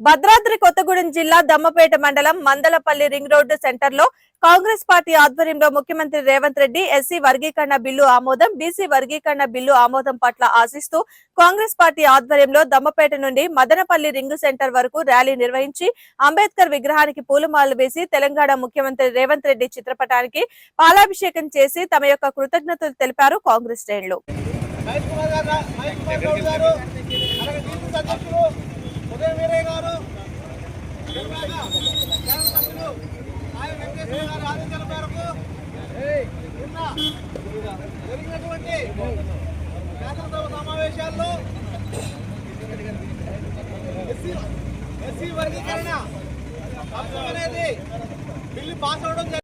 భద్రాద్రి కొత్తగూడెం జిల్లా దమ్మపేట మండలం Mandalapalli ring road సెంటర్లో కాంగ్రెస్ పార్టీ ఆధ్వర్యంలో ముఖ్యమంత్రి రేవంత్ రెడ్డి ఎస్సీ వర్గీకరణ బిల్లు ఆమోదం బీసీ వర్గీకరణ బిల్లు ఆమోదం పట్ల ఆశిస్తూ కాంగ్రెస్ పార్టీ ఆధ్వర్యంలో దమ్మపేట నుండి మదనపల్లి రింగ్ సెంటర్ వరకు ర్యాలీ నిర్వహించి అంబేద్కర్ విగ్రహానికి పూలమాలలు వేసి తెలంగాణ ముఖ్యమంత్రి రేవంత్ రెడ్డి చిత్రపటానికి పాలాభిషేకం చేసి తమ యొక్క కృతజ్ఞతలు తెలిపారు కాంగ్రెస్ శ్రేణులు. ఆదేశాల మేరకు? నిన్న జరిగినటువంటి శాసనసభ సమావేశాల్లో ఎస్సీ వర్గీకరణ అంశం అనేది బిల్లు పాస్ అవడం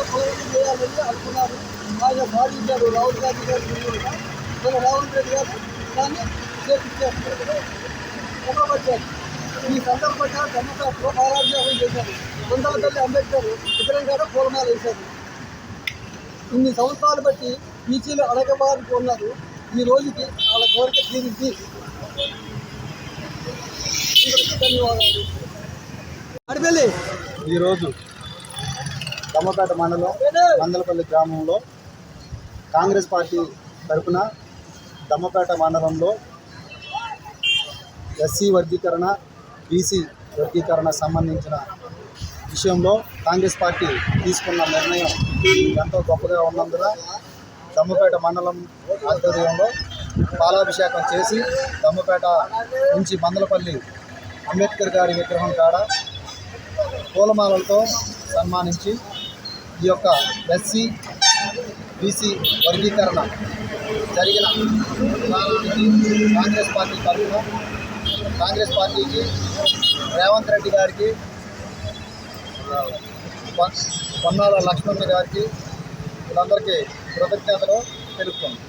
రాష్ట్రంలో పోరాటం చేయాలని అనుకున్నారు. ఆయన సాధించారు రాహుల్ గాంధీ గారు వినియోగం. మన రాహుల్ రెడ్డి గారు దాన్ని చేపించారు ఈ సందర్భంగా డెమోక్రాట్లో ఆరాధ్యాసం చేశారు. వందల అంబేద్కర్ విగ్రహం గారు పూలమాల వేశారు. ఇన్ని సంవత్సరాలు బట్టి బీసీలు అడగబారుకు ఉన్నారు ఈ రోజుకి వాళ్ళ కోరిక తీరింది. ధన్యవాదాలు. అడిపెల్లి. ఈరోజు దమ్మపేట మండలం మందలపల్లి గ్రామంలో కాంగ్రెస్ పార్టీ తరఫున దమ్మపేట మండలంలో ఎస్సీ వర్గీకరణ బీసీ వర్గీకరణ సంబంధించిన విషయంలో కాంగ్రెస్ పార్టీ తీసుకున్న నిర్ణయం ఎంతో గొప్పగా ఉన్నందున దమ్మపేట మండలం ఆధ్వర్యంలో పాలాభిషేకం చేసి దమ్మపేట నుంచి మందలపల్లి అంబేద్కర్ గారి విగ్రహం కాడ పూలమాలలతో సన్మానించి ఈ యొక్క ఎస్సీ బీసీ వర్గీకరణ జరిగిన విధానానికి కాంగ్రెస్ పార్టీ తరఫున కాంగ్రెస్ పార్టీకి రేవంత్ రెడ్డి గారికి పొన్నాల లక్ష్మణ్ గారికి వీళ్ళందరికీ కృతజ్ఞతలు తెలుపుతున్నాం.